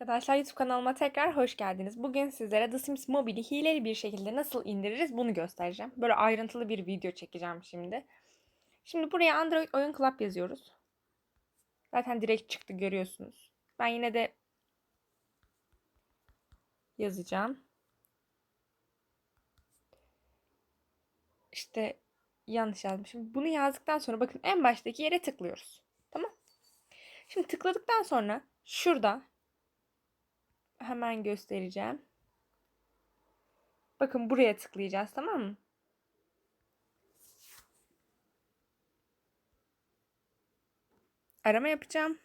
Arkadaşlar YouTube kanalıma tekrar hoş geldiniz. Bugün sizlere The Sims Mobile'i hileli bir şekilde nasıl indiririz bunu göstereceğim. Böyle ayrıntılı bir video çekeceğim şimdi. Şimdi buraya Android Oyun Club yazıyoruz. Zaten direkt çıktı görüyorsunuz. Ben yine de yazacağım. İşte yanlış yazmışım. Bunu yazdıktan sonra bakın en baştaki yere tıklıyoruz. Tamam. Şimdi tıkladıktan sonra şurada hemen göstereceğim. Bakın buraya tıklayacağız tamam mı? Arama yapacağım.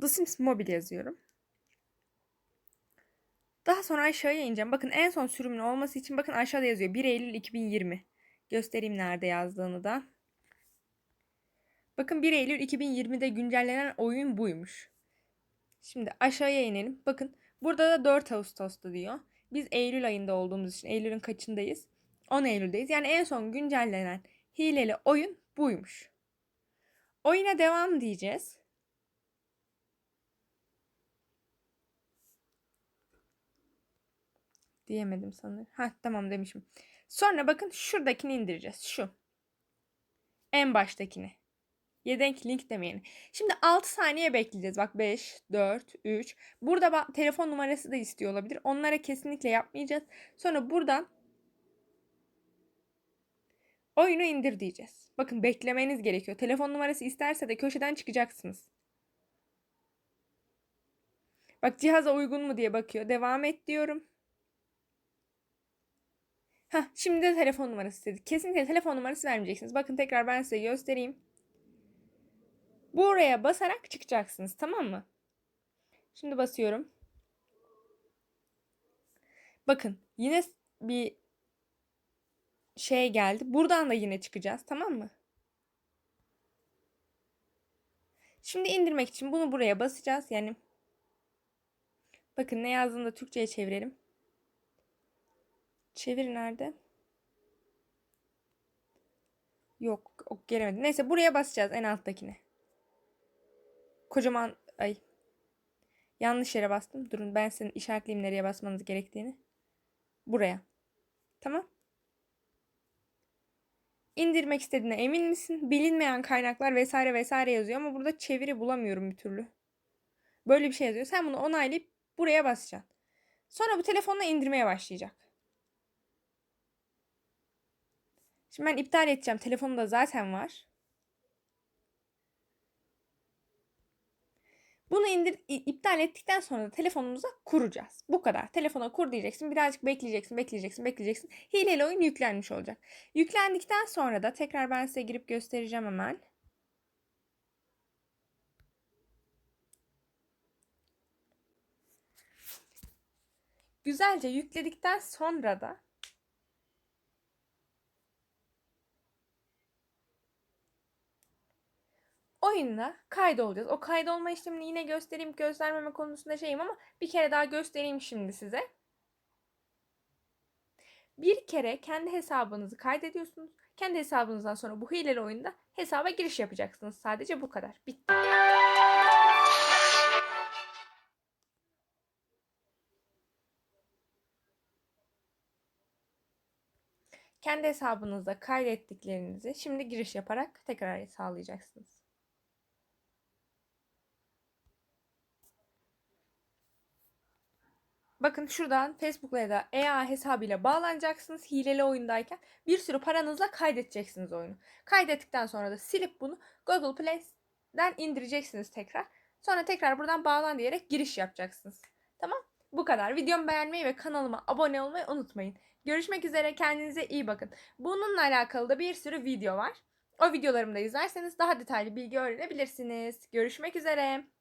The Sims Mobile yazıyorum. Daha sonra aşağıya ineceğim. Bakın en son sürümün olması için bakın aşağıda yazıyor. 1 Eylül 2020. Göstereyim nerede yazdığını da. Bakın 1 Eylül 2020'de güncellenen oyun buymuş. Şimdi aşağıya inelim. Bakın burada da 4 Ağustos'ta diyor. Biz Eylül ayında olduğumuz için Eylül'ün kaçındayız? 10 Eylül'deyiz. Yani en son güncellenen hileli oyun buymuş. Oyuna devam diyeceğiz. Diyemedim sanırım. Ha tamam demişim. Sonra bakın şuradakini indireceğiz. Şu. En baştakini. Yedek link demeyelim. Şimdi 6 saniye bekleyeceğiz. Bak 5, 4, 3. Burada telefon numarası da istiyor olabilir. Onlara kesinlikle yapmayacağız. Sonra buradan oyunu indir diyeceğiz. Bakın beklemeniz gerekiyor. Telefon numarası isterse de köşeden çıkacaksınız. Bak cihaza uygun mu diye bakıyor. Devam et diyorum. Heh, şimdi de telefon numarası istedi. Kesinlikle telefon numarası vermeyeceksiniz. Bakın tekrar ben size göstereyim. Buraya basarak çıkacaksınız tamam mı? Şimdi basıyorum. Bakın yine bir şey geldi. Buradan da yine çıkacağız tamam mı? Şimdi indirmek için bunu buraya basacağız. Yani bakın ne yazdığını da Türkçe'ye çevirelim. Çevir nerede? Yok, ok gelemedim. Neyse buraya basacağız en alttakine. Kocaman ay. Yanlış yere bastım. Durun ben senin işaretleyeyim nereye basmanız gerektiğini. Buraya. Tamam. İndirmek istediğine emin misin? Bilinmeyen kaynaklar vesaire vesaire yazıyor ama burada çeviri bulamıyorum bir türlü. Böyle bir şey yazıyor. Sen bunu onaylayıp buraya basacaksın. Sonra bu telefonla indirmeye başlayacak. Şimdi ben iptal edeceğim. Telefonumda zaten var. Bunu indir iptal ettikten sonra da telefonumuza kuracağız. Bu kadar. Telefona kur diyeceksin. Birazcık bekleyeceksin, bekleyeceksin, bekleyeceksin. Hileli oyun yüklenmiş olacak. Yüklendikten sonra da tekrar ben size girip göstereceğim hemen. Güzelce yükledikten sonra da oyunda kaydolacağız. O kaydolma işlemini yine göstereyim göstermeme konusunda şeyim ama bir kere daha göstereyim şimdi size. Bir kere kendi hesabınızı kaydediyorsunuz. Kendi hesabınızdan sonra bu hileli oyunda hesaba giriş yapacaksınız. Sadece bu kadar. Bitti. Kendi hesabınızda kaydettiklerinizi şimdi giriş yaparak tekrar sağlayacaksınız. Bakın şuradan Facebook'la ya da EA hesabıyla bağlanacaksınız hileli oyundayken. Bir sürü paranızla kaydedeceksiniz oyunu. Kaydettikten sonra da silip bunu Google Play'den indireceksiniz tekrar. Sonra tekrar buradan bağlan diyerek giriş yapacaksınız. Tamam? Bu kadar. Videomu beğenmeyi ve kanalıma abone olmayı unutmayın. Görüşmek üzere. Kendinize iyi bakın. Bununla alakalı da bir sürü video var. O videolarımı da izlerseniz daha detaylı bilgi öğrenebilirsiniz. Görüşmek üzere.